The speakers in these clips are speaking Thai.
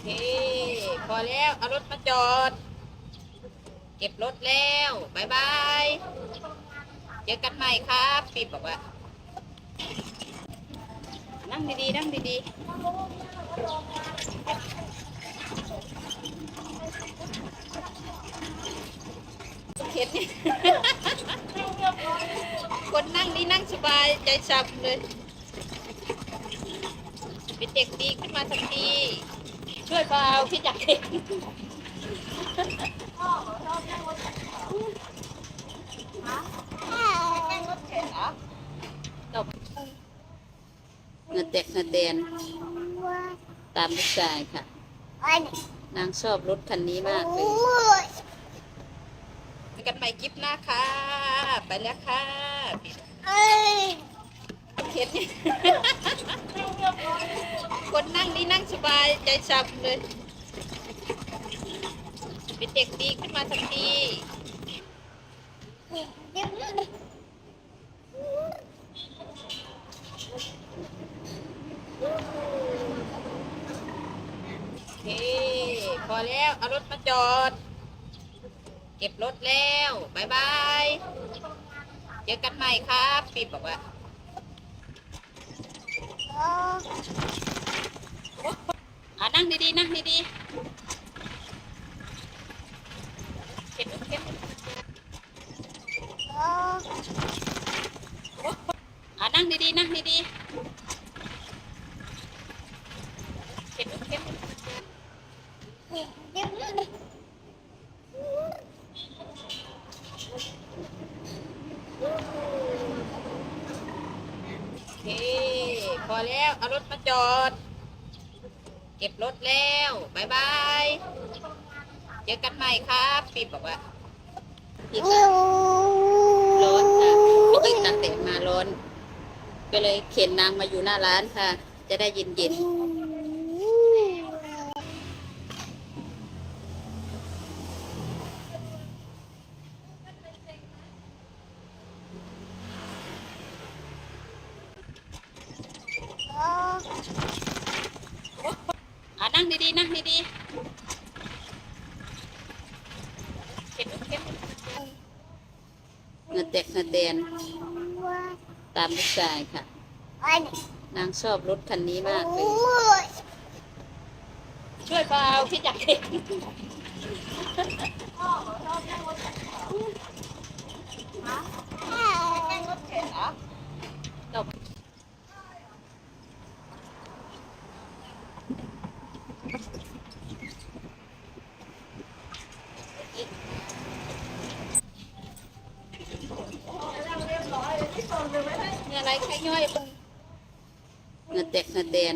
เค พอแล้ว เอารถมาจอด เก็บรถแล้วบายบาย เจอกันใหม่ครับปีบบอกว่า นั่งดีๆ นั่งดีๆเห็นนี่ คนนั่งนี่นั่งสบายใจฉับเลยเป็นเด็กดีขึ้นมาทันที ช่วยเปล่าพี่จักรเด็กตบเงินแตกเงินแดนตามลูกชายค่ะ นางชอบรถคันนี้มากเลยเจอกันใหม่คลิปหน้าค่ะ ไปแล้วค่ะเห็นนี่ คนนั่งนี่นั่งส บายใจฉับเลย เป็นเด็กดีขึ้นมาทันทีโอเคพอแล้วเอารถมาจอด เก็บรถแล้วบายบายเจอกันใหม่ครับปีบบอกว่า อ่านั่งดีๆ นั่งดีๆเข็นเข็นอ่านั่งดีๆ นั่งดีๆเข็นเข็นโอเค พอแล้ว เอารถมาจอด เก็บรถแล้วบายบายเจอกันใหม่ครับปีบบอกว่าปีบค่ะร้อนค่ะไปยิงตาเตะมาร้อนก็เลยเข็นนางมาอยู่หน้าร้านค่ะ จะได้เย็นเย็นๆอ่านั่งดีๆ นั่งดีๆเข็นเข็นเงิน แตกเงินแดนตามลูกชายค่ะ นางชอบรถคันนี้มากเลย ช่วยเปล่าพี่จักรเด็กตบ มีอะไรแค่ย่อยเงินแตกเงินแดน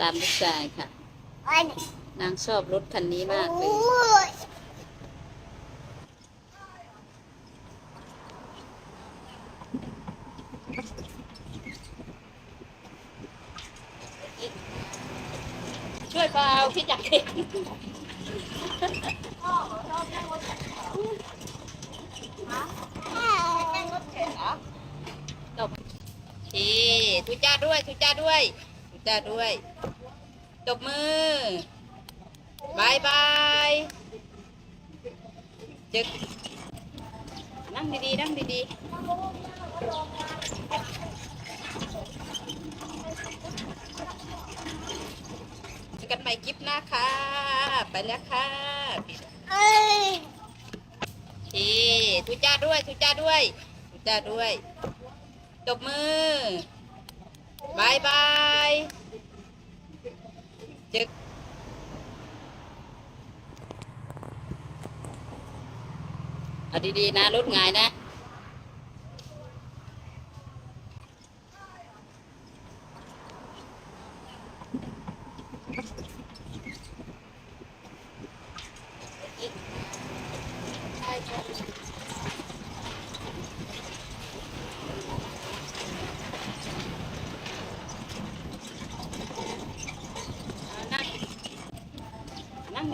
ตามลูกชายค่ะ นางชอบรถคันนี้มากเลยช่วยเปล่าพี่จักรเด็กตบ ทีทุจ้าด้วยทุจ้าด้วยทุจ้าด้วยตบมือบายบายจึกนั่งดีๆนั่งดีๆเจอกันใหม่คลิปหน้าค่ะ ไปแล้วค่ะทีทุจ้าด้วยทุจ้าด้วยทุจ้าด้วย ตบมือบายบายจึกเอาดีๆนะรถไงายนะ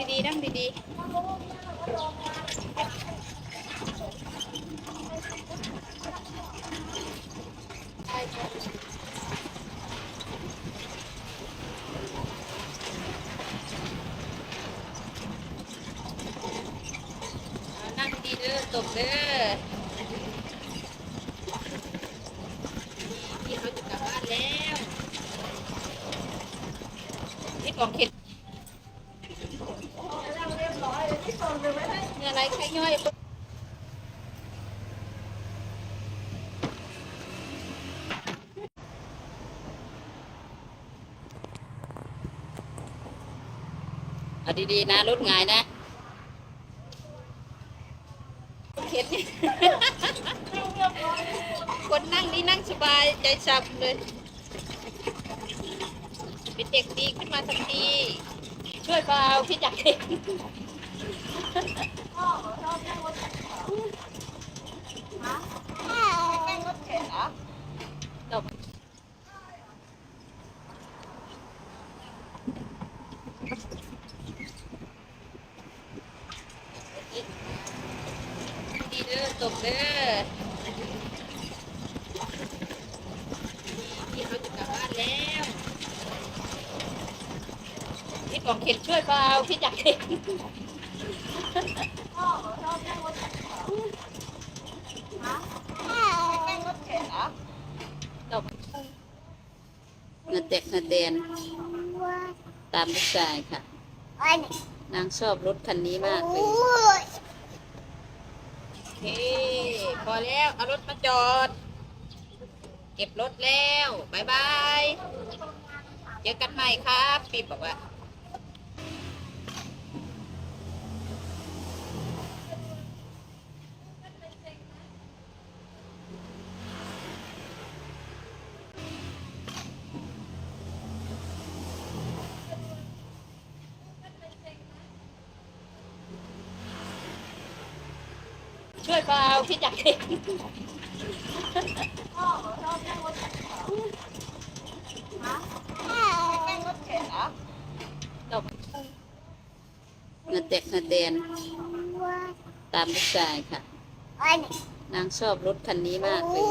ดีๆนั่งดีๆในั่งดีเด้อตบเด้อที่เขาจะกลับบ้านแล้วนี่ของเข็ด เอาดีๆนะรถหงายนะเข็ดนี่คนนั่งนี่นั่งสบายใจสับเลย เป็นเด็กดีขึ้นมาทันที ช่วยเปล่าพี่จักรเด็กดอกดีเด้อ ตกเด้อพี่เขาจะกลับบ้านแล้วนี่ของเข็ดช่วยเปล่าพี่จักรเด็กดอกเงินแตกเงินแดนตามลูกชายค่ะนางชอบรถคันนี้มากเลยโอ เค พอแล้ว เอารถมาจอด เก็บรถแล้วบายบาย เจอกันใหม่ครับปีบบอกว่า ช่วยเปล่าพี่จักรเด็กดอกเงินแตกเงินแดน ตามลูกชายค่ะนางชอบรถคันนี้มากเลย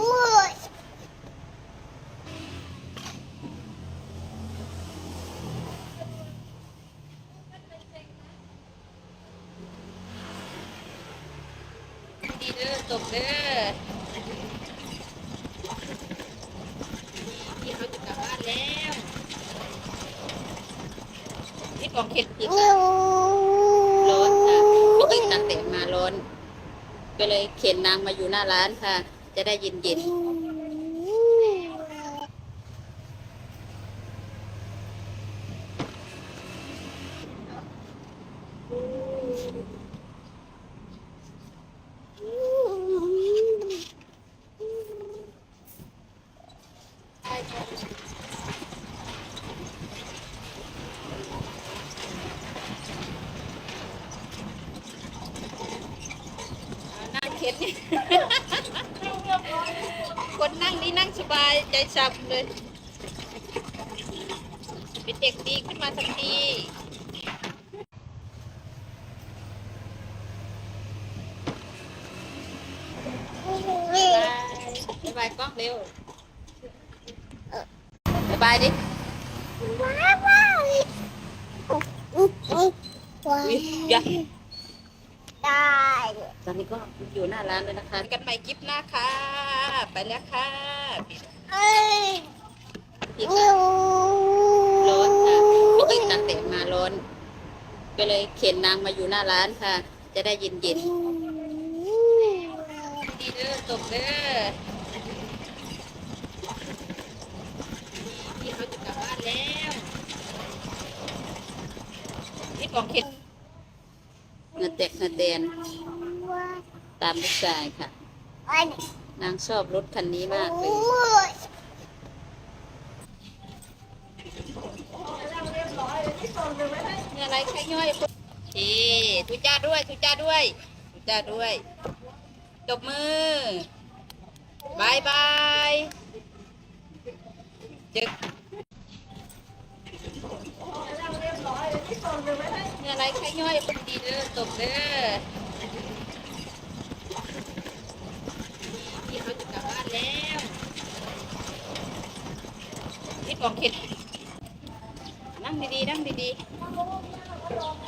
ดี เด้อตกเด้อพี่เขาจะกลับบ้านแล้วนี่ของเข็ดอีกค่ะร้อนค่ะไปกินตักแตกมาร้อน ก็เลยเข็นนางมาอยู่หน้าร้านค่ะ จะได้เย็นเย็นๆ นั่งเข็นนี่ คนนั่งนี่นั่งสบายใจสับเลย เป็นเด็กดีขึ้นมาทันทีบายบายกล้องเร็วบายบายดิอุ๊ยอย่าตอนนี้ก็อยู่หน้าร้านเลยนะคะ กันใหม่คลิปหน้าค่ะ ไปแล้วค่ะปิดปิดค่ะร้อนค่ะไปกินตักแตกมาร้อนก็เลยเข็นนางมาอยู่หน้าร้านค่ะ จะได้เย็นเย็นๆดีเด้อตกเด้อพี่เขาจะกลับบ้านแล้ว นี่ของเข็ดเงินแตกเงินแดนตามลูกชายค่ะ นางชอบรถคันนี้มากเลยมีอะไรแค่ย่อยเอ๊ทุจ้าด้วยทุจ้าด้วยทุจ้าด้วยตบมือบายบายเจอ มีอะไรแค่ย่อยเป็นดีเด้อตบเด้อพี่เขาจะกลับบ้านแล้วนี่ของเข็ดนั่งดีๆนั่งดีๆ